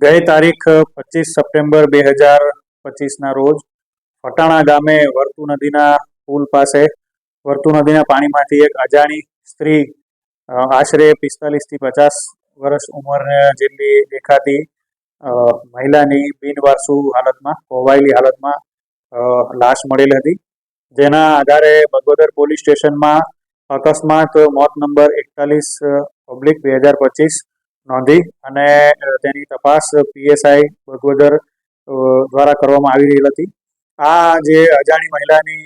ગઈ તારીખ પચીસ સપ્ટેમ્બર બે હજાર પચીસના રોજ ફટાણા ગામે વર્તુ નદીના પુલ પાસે, વર્તુ નદીના પાણીમાંથી એક અજાણી સ્ત્રી આશરે પિસ્તાલીસથી પચાસ વર્ષ ઉંમર જેટલી દેખાતી મહિલાની બિનવારસુ હાલતમાં કોવાયેલી હાલતમાં લાશ મળેલ હતી. જેના આધારે બગોદર પોલીસ સ્ટેશનમાં અકસ્માત મોત નંબર એકતાલીસ પબ્લિક બે હજાર પચીસ નોંધી અને તેની તપાસ પીએસઆઈ ભગવદર દ્વારા કરવામાં આવી રહી હતી. આ જે અજાણી મહિલાની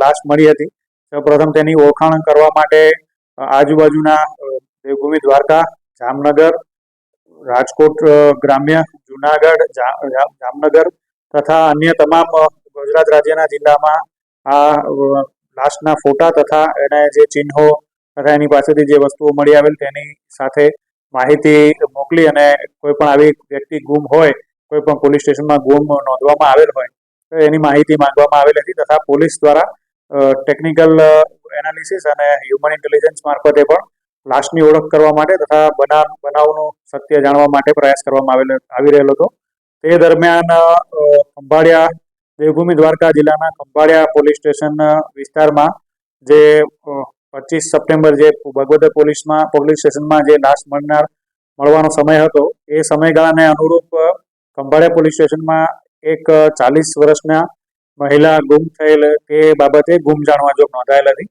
લાશ મળી હતી, સૌપ્રથમ તેની ઓળખાણ કરવા માટે આજુબાજુના દેવભૂમિ દ્વારકા, જામનગર, રાજકોટ ગ્રામ્ય, જુનાગઢ જામનગર તથા અન્ય તમામ ગુજરાત રાજ્યના જિલ્લામાં આ લાશના ફોટા તથા એના જે ચિહ્નો તથા એની પાસેથી જે વસ્તુઓ મળી આવેલ તેની સાથે માહિતી મોકલી અને કોઈ પણ આવી વ્યક્તિ ગુમ હોય, કોઈ પણ પોલીસ સ્ટેશનમાં ગુમ નોંધવામાં આવેલ હોય, તો એની માહિતી માંગવામાં આવેલ હતી તથા પોલીસ દ્વારા ટેકનિકલ એનાલિસિસ અને હ્યુમન ઇન્ટેલિજન્સ મારફતે પણ લાશની ઓળખ કરવા માટે તથા બનાવ, બનાવનું સત્ય જાણવા માટે પ્રયાસ કરવામાં આવેલો, આવી રહેલો હતો. તે દરમિયાન ખંભાળિયા દેવભૂમિ દ્વારકા જિલ્લાના ખંભાળિયા પોલીસ સ્ટેશન વિસ્તારમાં જે પચીસ સપ્ટેમ્બર જે ભગવદર પોલીસમાં, પોલીસ સ્ટેશનમાં જે લાશ મળનાર, મળવાનો સમય હતો, એ સમયગાળાને અનુરૂપ ખંભાળિયા પોલીસ સ્ટેશનમાં એક ચાલીસ વર્ષના મહિલા ગુમ થયેલ તે બાબતે ગુમ જાણવા જોગ નોંધાયેલ હતી.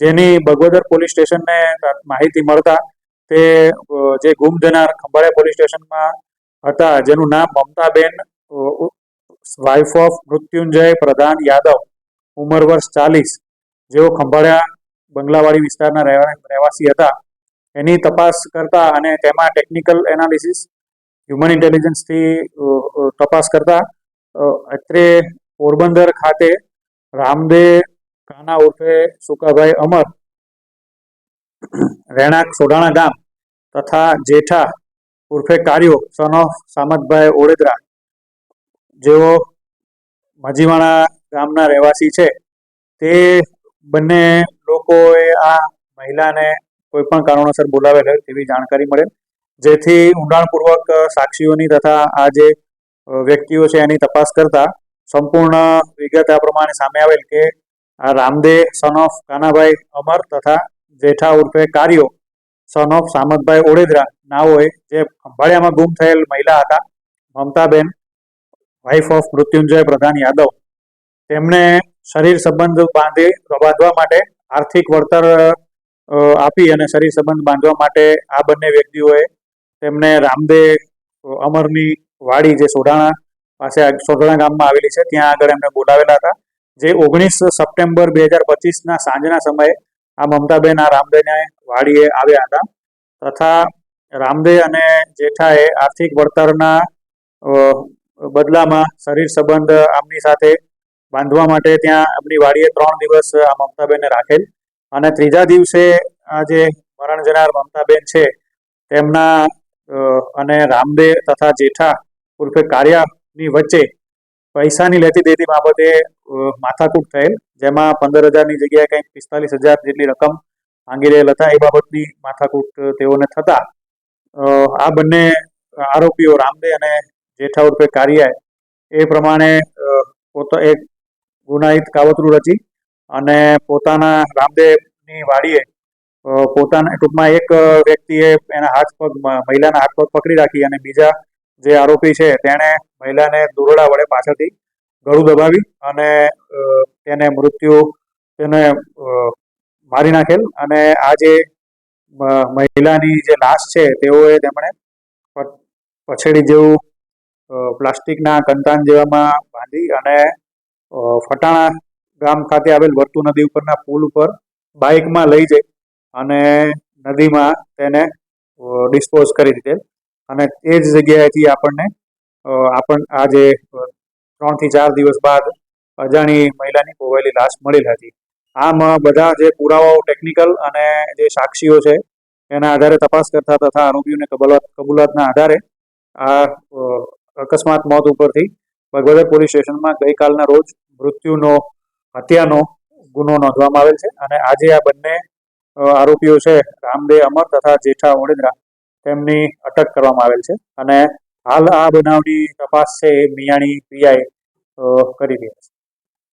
જેની બગોદર પોલીસ સ્ટેશનને માહિતી મળતા તે જે ગુમ થનાર ખંભાળિયા પોલીસ સ્ટેશનમાં હતા, જેનું નામ મમતાબેન વાઇફ ઓફ મૃત્યુંજય પ્રધાન યાદવ, ઉંમર વર્ષ ચાલીસ, જેઓ ખંભાળિયા બંગલાવાડી વિસ્તારના રહેવા- રહેવાસી હતા. એની તપાસ કરતા અને તેમાં ટેકનિકલ એનાલિસિસ હ્યુમન ઇન્ટેલિજન્સથી તપાસ કરતા અત્રે પોરબંદર ખાતે રામદે કાના ઉર્ફે સુકાભાઈ અમર, રહેણાંક સોડાણા ગામ તથા જેઠા ઉર્ફે કાર્યો સન ઓફ સામતભાઈ ઓળેદરા જેઓ મજીવાણા ગામના રહેવાસી છે. તે બંને લોકોએ આ મહિલાને કોઈ પણ કારણોસર બોલાવેલ તેવી જાણકારી મળે. જેથી ઊંડાણપૂર્વક સાક્ષીઓની તથા આ જે વ્યક્તિઓ છે એની તપાસ કરતા સંપૂર્ણ વિગત આ પ્રમાણે સામે આવેલ કે આ રામદે સન ઓફ કાનાભાઈ અમર તથા જેઠા ઉર્ફે કાર્યો સન ઓફ સામતભાઈ ઓળેદરા નાઓએ જે ખંભાળિયામાં ગુમ થયેલ મહિલા હતા, મમતાબેન વાઇફ ઓફ મૃત્યુંજય પ્રધાન યાદવ. તેમણે શરીર સંબંધ બાંધી બાંધવા માટે આર્થિક વળતર આપી અને શરીર સંબંધ બાંધવા માટે આ બંને વ્યક્તિઓએ તેમને રામદે અમરની વાડી જે સોઢાણા પાસે સોઢાણા ગામમાં આવેલી છે, ત્યાં આગળ એમને બોલાવેલા હતા. જે ઓગણીસ સપ્ટેમ્બર બે હજાર પચીસના સાંજના સમયે આ મમતાબેન, આ રામદેને વાડીએ આવ્યા હતા. તથા રામદે અને જેઠાએ આર્થિક વળતરના બદલામાં શરીર સંબંધ, આમની સાથે બાંધવા માટે ત્યાં એમની વાડીએ ત્રણ દિવસ આ મમતાબેનને રાખેલ. અને ત્રીજા દિવસે આ જે મરણ જનાર મમતાબેન છે, તેમના અને રામદે તથા જેઠા ઉર્ફે કાર્યાની વચ્ચે પૈસાની લેતી દેતી બાબતે માથાકૂટ થયેલ, જેમાં પંદર હજારની જગ્યાએ કંઈક પિસ્તાલીસ હજાર જેટલી રકમ માંગી રહેલ હતા. એ બાબતની માથાકૂટ તેઓને થતા આ બંને આરોપીઓ રામદે અને જેઠા ઉર્ફે કારિયાએ એ પ્રમાણે પોતા એક ગુનાહિત કાવતરું રચી અને પોતાના રામદેવની વાડીએ પોતાના ટૂંકમાં એક વ્યક્તિએ એના હાથ પગ મહિલાના હાથ પગ પકડી રાખી અને બીજા જે આરોપી છે તેણે મહિલાને દોરડા વડે પાછળથી ગળું દબાવી અને તેને મૃત્યુ, તેને મારી નાખેલ અને આ જે મહિલાની જે લાશ છે તેઓએ તેમણે પછેડી જેવું પ્લાસ્ટિકના કંતાન જેવામાં બાંધી અને ફટાણા ગામ ખાતે આવેલ વર્તુ નદી ઉપરના પુલ ઉપર બાઇકમાં લઈ જઈ અને નદીમાં તેને ડિસ્પોઝ કરી દીધેલ. અને એ જ જગ્યાએથી આપણને આપણ, આ જે ત્રણથી ચાર દિવસ બાદ અજાણી મહિલાની ખોવાયેલી લાશ મળેલ હતી. આમ બધા જે પુરાવાઓ ટેકનિકલ અને જે સાક્ષીઓ છે, એના આધારે તપાસ કરતા તથા આરોપીઓને કબૂલાત, કબૂલાતના આધારે આ અકસ્માત મોત ઉપરથી બગોદર પોલીસ સ્ટેશનમાં ગઈકાલના રોજ મૃત્યુનો, હત્યાનો ગુનો નોંધવામાં આવેલ છે અને આજે આ બંને આરોપીઓ છે રામદે અમર તથા જેઠા ઓડેદરા તેમની અટક કરવામાં આવેલ છે અને હાલ આ બનાવની તપાસ છે મિયાણી પીઆઈ કરી રહ્યા છે.